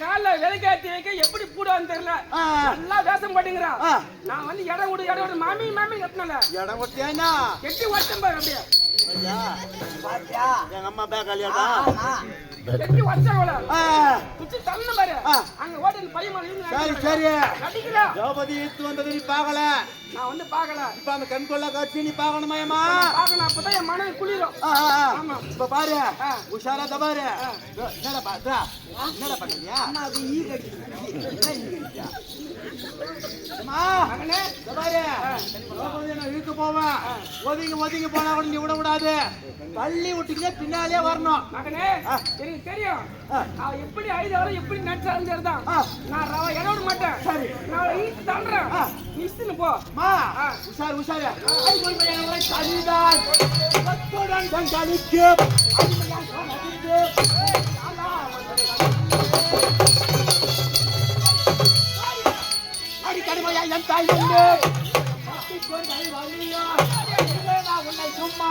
கால்ல விலைக்காத்தி வைக்க எப்படி பூடுவான்னு தெரியல. நல்லா வேஷம் போட்டுங்கிறான். நான் வந்து இடம் விடு இடம் விடு. மாமி மாமி கட்டினல இடம் கொடுத்தியானா கெட்டி வச்சேன் பாரு அப்படியே. ஐயா பாத்தியா? எங்க அம்மா பேக் அவள ஆ, குச்சி தள்ளு பாரு. அங்க ஓடி அந்த பையன் மேல இருந்து சரி. சரி நடிக்கலாம் திரௌபதி இத்து வந்தது நீ பார்க்கல? நான் வந்து பார்க்கல. இப்ப அந்த கண் கொள்ள காட்சி நீ பார்க்கணுமாயம்மா பார்க்கணும் அப்பதான் என் மனம் குளிரும். ஆமா. இப்ப பாரு. உஷாரா தான் பாரு. என்னடா பாத்தா என்னடா பண்றீங்க அம்மாவுக்கு ஈ கட்டி அம்மா மகனே. நான் இழுத்து போவேன் ஒதுங்கி ஒதுங்கி போனா கூட நீ விட கூடாது தள்ளி விட்டீங்க பின்னாலே வரணும். மகனே. எனக்கு தெரியும். ஆ. அவ எப்படி அழுதாலும் எப்படி நடிச்சாலும் சரிதான். நான் ரவ இடம் மாட்டேன். சரி. நான் ஈட்டு தள்ளுறேன். ஆ. நீ இஷ்டன்னு போ ஆ. உஷார் உஷார். கலிதான் கத்துடன் தன் கலிக்கு அடிக்கடிமையா என் தாய் உன்னை சும்மா.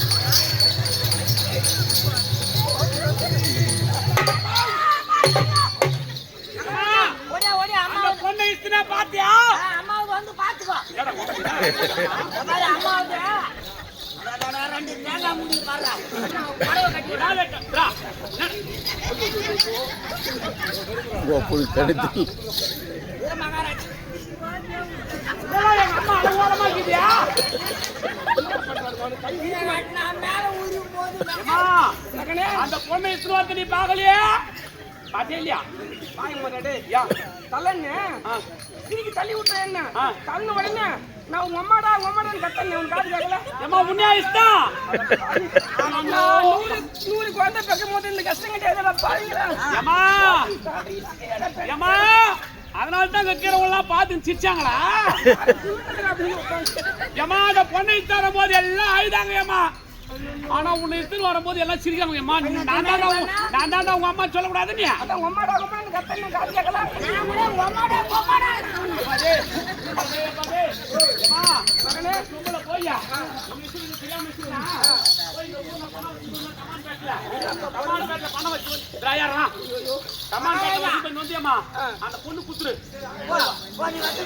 போது மகனே அந்த பொண்ணை இஷ்டம் நீ பார்க்கலையா பாத்தியா இல்லையா பாய் மாட்டாடே யா. தள்ளன்னு சிரிக்கி தள்ளி விட்டுற என்ன? தள்ளு உடனே. நான் உங்க அம்மாடா உங்க அம்மாடான்னு கத்தனே உன் காது கேட்கல. அம்மா உன்னையா இஷ்டம்? நூறு நூறு குழந்தை பெக்கும் போது இந்த கஷ்டம் கிடையாது பாருங்களா அதனால தான் வைக்கிறவங்களாம் பார்த்து சிரிச்சாங்களா? ஏமா அந்த பொண்ணை தரும் போது எல்லாம் அழுதாங்க ஏமா ஆனா உன்னை எடுத்துட்டு வரும்போது எல்லாம் சிரிக்காங்க ஏமா நான் தான் நான் தான் உங்க அம்மா சொல்லக்கூடாது நீ? அதான் காது நான் கூட ஏமா மகனே போய்யா? தெரியாம. போய் கமான் பேட்ல. கமான் பேட்ல வச்சு திராயாரா கமான் பேட்ல நொந்தியம்மா. அந்த பொண்ணு குத்துரு. போ, போ, நீ வந்து